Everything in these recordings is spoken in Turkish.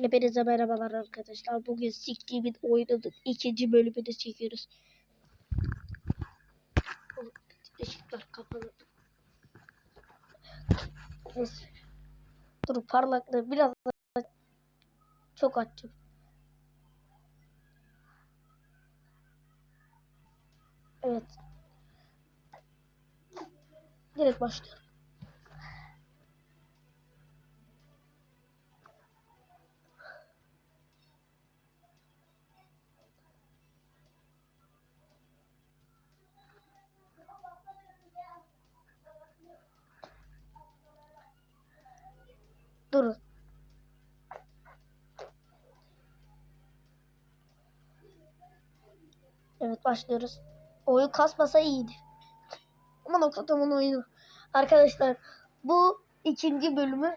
Hepinize merhabalar arkadaşlar. Bugün siktiğimin oyununun ikinci bölümünü çekiyoruz. Işıklar kapalı. Neyse. Dur parlaklığı biraz daha çok açtım. Evet. Direkt başlıyorum. Başlıyoruz. Oyun kasmasa iyiydi. Aman okudum oyunu. Arkadaşlar bu ikinci bölümü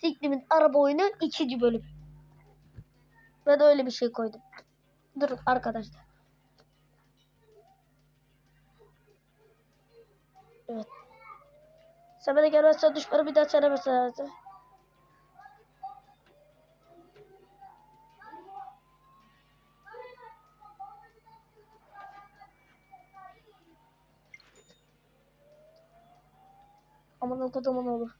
Siklim'in araba oyunu ikinci bölüm. Ben de öyle bir şey koydum. Durun arkadaşlar. Evet. Sen bana gelmezsen düşmanı bir daha çenemezsin herhalde. Aman okudumun olur.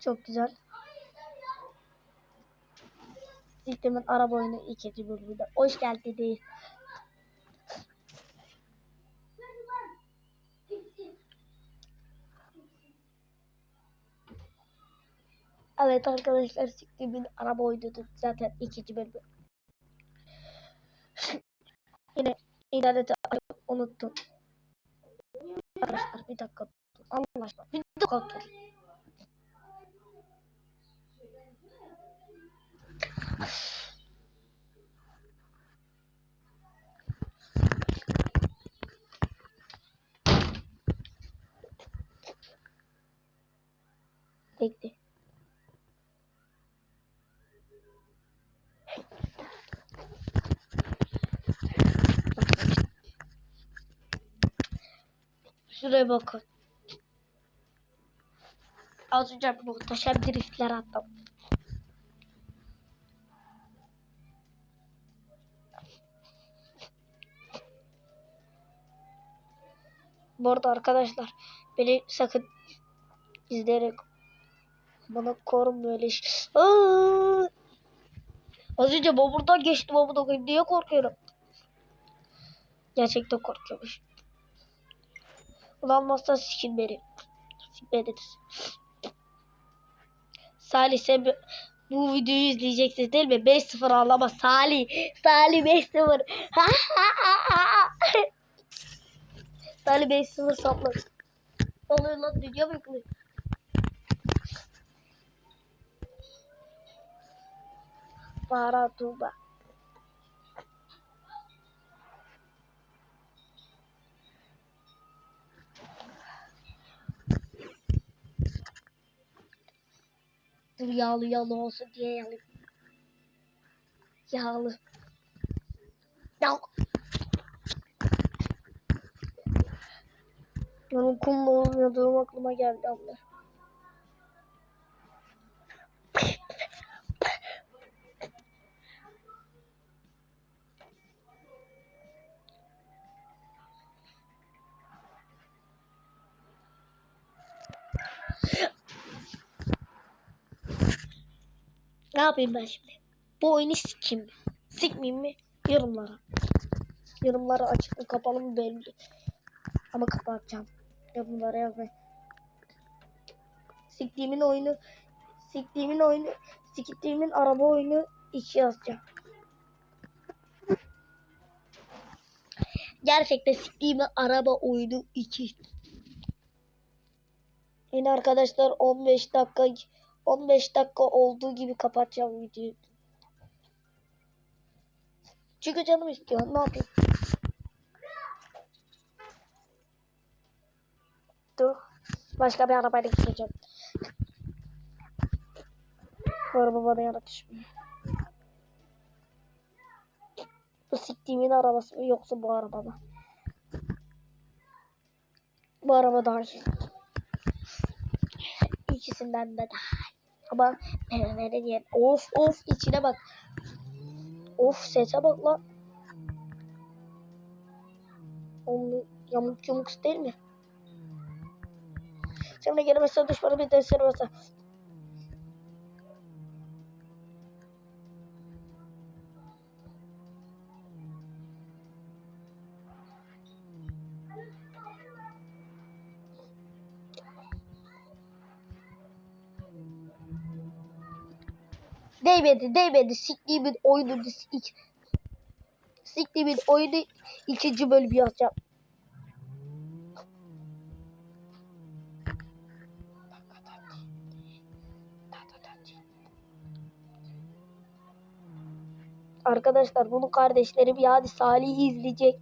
Çok güzel. Sistemin araba oyunu ikinci bölümünde. Hoş geldiniz. Evet arkadaşlar siktimin araba oyunu zaten ikinci bölümü. Yine interneti unuttum. Arkadaşlar bir dakika. Allah aşkına bir dakika dur. Bekle. Şuraya bakın. Az önce muhteşem driftler attım. Bu arada arkadaşlar beni sakın izleyerek bana korun böyle iş. Az önce ben buradan geçtim ama da niye korkuyorum? Gerçekten korkuyormuş. Ulan masa sikin beni. Sikmediniz. Salih sen bu- videoyu izleyeceksin değil mi? 5-0 ağlama Salih. Salih 5-0. Salih 5-0 sapladı. Ne oluyor lan dünya mı yıkılıyor? Para tuba. Dur yağlı yağlı olsun diye yağlı. Yağlı. Yağ. Benim kumla oynadığım aklıma geldi abla. Ne yapayım ben şimdi? Bu oyunu sikeyim mi? Sikmeyeyim mi? Yorumlara. Yorumları açık mı kapalı mı belli. Ama kapatacağım. Yorumlara yazmayın. Siktiğimin oyunu Siktiğimin oyunu Siktiğimin araba oyunu 2 yazacağım. Gerçekten siktiğimin araba oyunu 2. Yine arkadaşlar 15 dakika 15 dakika olduğu gibi kapatacağım videoyu. Çünkü canım istiyor. Ne yapayım? Dur. Başka bir arabayla gideceğim. Bu araba bana yakışmıyor. Bu siktiğimin arabası mı yoksa bu araba mı? Bu araba daha iyi. İkisinden de daha. Ama BMW'nin yer. Of of içine bak. Of sese bak lan. Onu yamuk yumuk değil mi? Şimdi gelmezse düşmanı bir desene mesela. Değmedi, değmedi. Siktiğimin oyunu sik. Siktiğimin oyunu ikinci bölüm yazacağım. Arkadaşlar bunu kardeşlerim yani Salih izleyecek.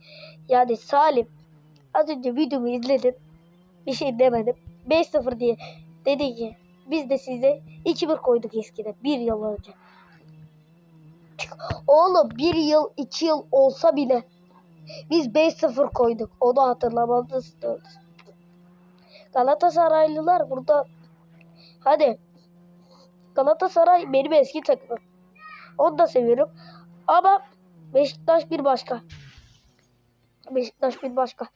Yani Salim az önce videomu izledin. Bir şey demedim. 5-0 diye dedi ki biz de size 2-1 koyduk eskiden. Bir yıl önce. Oğlum bir yıl iki yıl olsa bile biz 5-0 koyduk. Onu hatırlamalısınız. Galatasaraylılar burada hadi Galatasaray benim eski takımım. Onu da seviyorum. Ama Beşiktaş bir başka. Beşiktaş bir başka.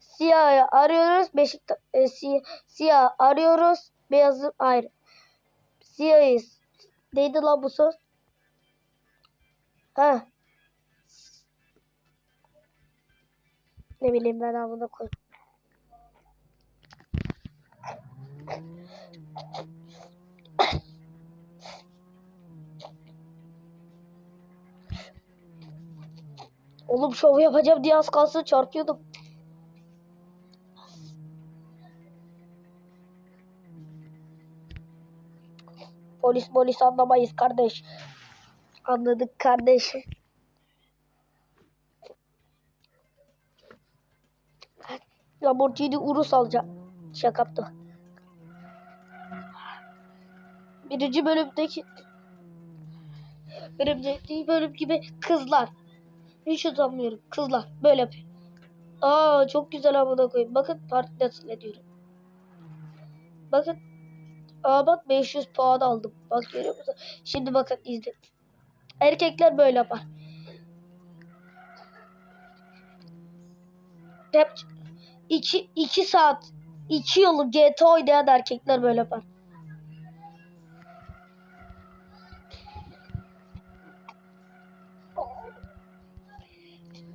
Siyah'ı arıyoruz. Beşiktaş e, siyah, siyah arıyoruz. Beyazı ayrı. Siyahız. Neydi lan bu söz? Ha. Ne bileyim ben amına koy. Oğlum şov yapacağım diye az kalsın çarpıyordum. Polis polis anlamayız kardeş. Anladık kardeş. Lamborghini Urus alacağım. Şaka yaptım. Birinci bölümdeki bölümdeki bölüm gibi kızlar. Hiç utanmıyorum. Kızlar böyle yapıyor. Aa çok güzel amına koyayım. Bakın parti nasıl ediyorum. Bakın. Aa bak 500 puan aldım. Bak görüyor musun? Şimdi bakın izle. Erkekler böyle yapar. Hep 2 2 saat 2 yılı GTA oynayan erkekler böyle yapar.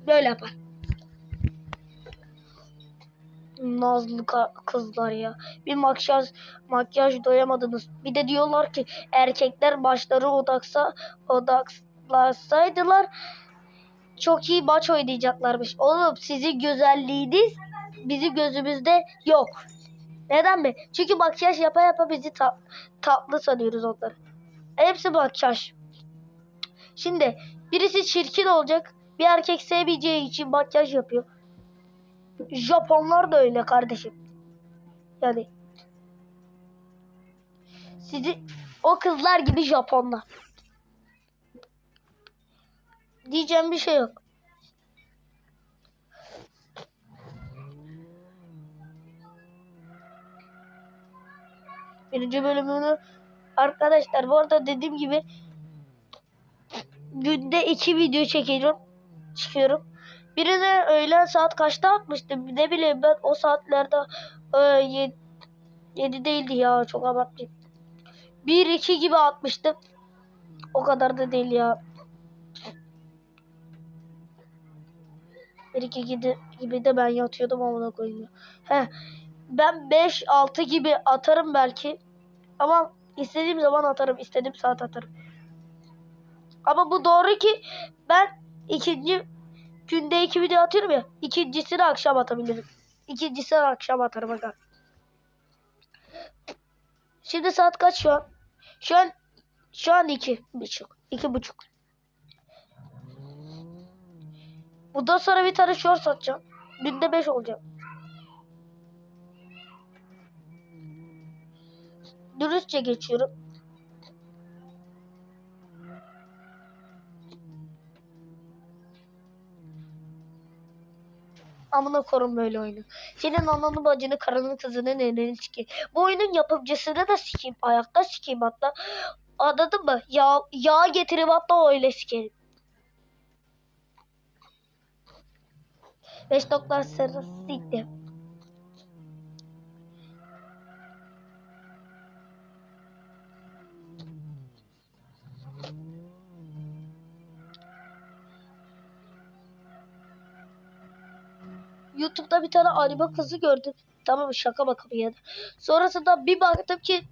Böyle yapar. Nazlı kızlar ya. Bir makyaj makyaj doyamadınız. Bir de diyorlar ki erkekler başları odaksa odaklansaydılar çok iyi maç oynayacaklarmış. Oğlum sizin güzelliğiniz bizim gözümüzde yok. Neden mi? Çünkü makyaj yapa yapa bizi ta- tatlı sanıyoruz onları. Hepsi makyaj. Şimdi birisi çirkin olacak. Bir erkek sevmeyeceği için makyaj yapıyor. Japonlar da öyle kardeşim. Yani sizi o kızlar gibi Japonlar. Diyeceğim bir şey yok. Birinci bölümünü arkadaşlar bu arada dediğim gibi günde iki video çekiyorum. Çıkıyorum. Birini öğlen saat kaçta atmıştım. Ne bileyim ben o saatlerde e, 7, 7 değildi ya çok abartmayayım. 1-2 gibi atmıştım. O kadar da değil ya. 1-2 gibi, gibi de ben yatıyordum amına koyayım. ya. Heh, ben 5-6 gibi atarım belki. Ama istediğim zaman atarım. istediğim saat atarım. Ama bu doğru ki ben ikinci günde iki video atıyorum ya. İkincisini akşam atabilirim. İkincisini akşam atarım aga. Şimdi saat kaç şu an? Şu an şu an iki buçuk. iki buçuk. Bundan sonra bir tane short satacağım. Günde beş olacak. Dürüstçe geçiyorum. Amına korum böyle oyunu. Senin ananı bacını karının kızını neneni sikeyim. Bu oyunun yapımcısını da sikeyim. Ayakta sikeyim hatta. Anladın mı? Yağ, yağ getirip hatta öyle sikerim. Beş noktalar sırrı siktim. YouTube'da bir tane anime kızı gördüm. Tamam şaka bakalım ya. Sonrasında bir baktım ki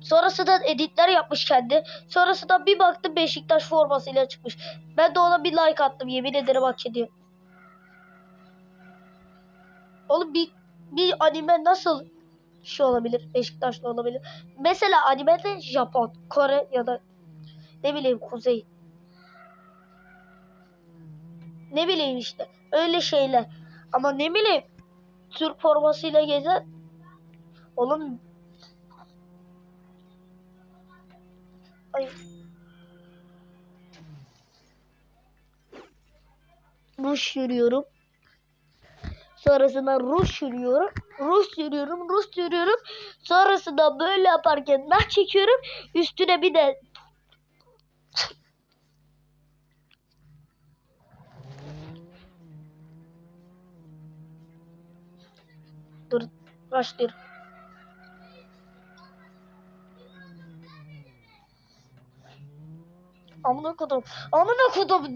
Sonrasında editler yapmış kendi. Sonrasında bir baktım Beşiktaş formasıyla çıkmış. Ben de ona bir like attım. Yemin ederim hak ediyor. Oğlum bir, bir anime nasıl şey olabilir? Beşiktaşlı olabilir. Mesela animede Japon, Kore ya da ne bileyim Kuzey. Ne bileyim işte. Öyle şeyler. Ama ne bileyim Türk formasıyla gezen Oğlum Ay. Ruş yürüyorum. Sonrasında ruş yürüyorum. Ruş yürüyorum. Ruş yürüyorum. Sonrasında böyle yaparken nah çekiyorum. Üstüne bir de Başlıyorum. Amına kodum. Amına kodum.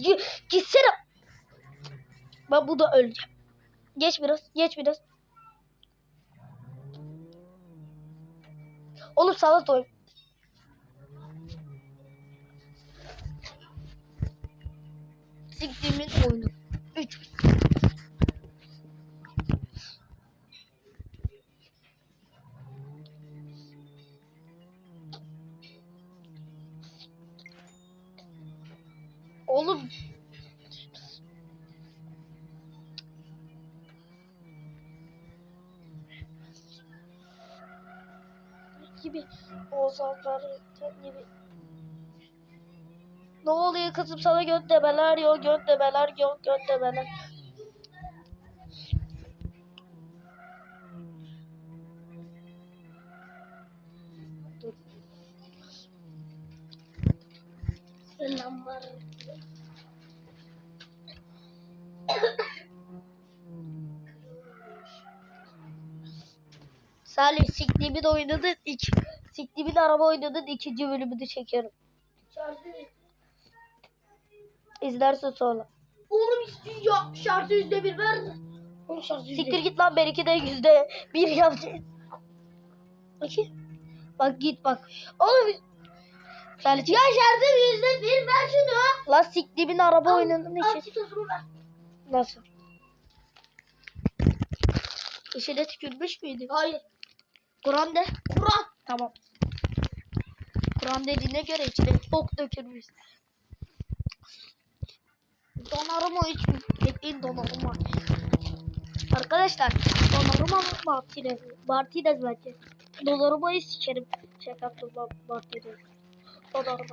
Gitsene. Ben burada öleceğim. Geç biraz. Geç biraz. Oğlum sana doy. Siktiğimin oyunu. 3 Oğlum gibi Oğuzhanlar gibi ne oluyor kızım sana göt demeler yok göt demeler yok göt demeler Dur. Selamlar. Salih siktiğimi de oynadın. İki, siktiğimi de araba oynadın. ikinci bölümünü çekiyorum. İzlersin sonra. Oğlum ya şarjı yüzde bir ver. Oğlum şarjı yüzde Siktir git lan benimki de yüzde bir yaptı. Bakayım. Bak git bak. Oğlum. Salih Ya şarjı yüzde bir ver şunu. Lan siktiğimin araba oynadığın Al için. çitosunu ver. Nasıl? İşine tükürmüş müydü? Hayır. Kur'an de. Kur'an. Tamam. Kur'an dediğine göre içine çok dökülmüş. Donarım o hiç bekleyin donarım var. Arkadaşlar donarım ama Martinez. Martinez bence. Donarımı sikerim. Şaka yaptım Martinez. Donarım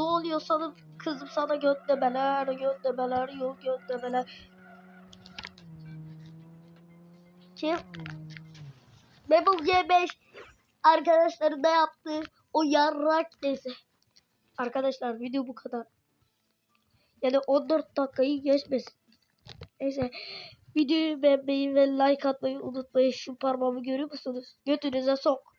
Ne oluyor sana kızım sana göt demeler, göt demeler, yok göt demeler. Kim? Mabel G5 arkadaşları da yaptı. O yarrak neyse. Arkadaşlar video bu kadar. Yani 14 dakikayı geçmesin. Neyse. Videoyu beğenmeyi ve like atmayı unutmayın. Şu parmağımı görüyor musunuz? Götünüze sok.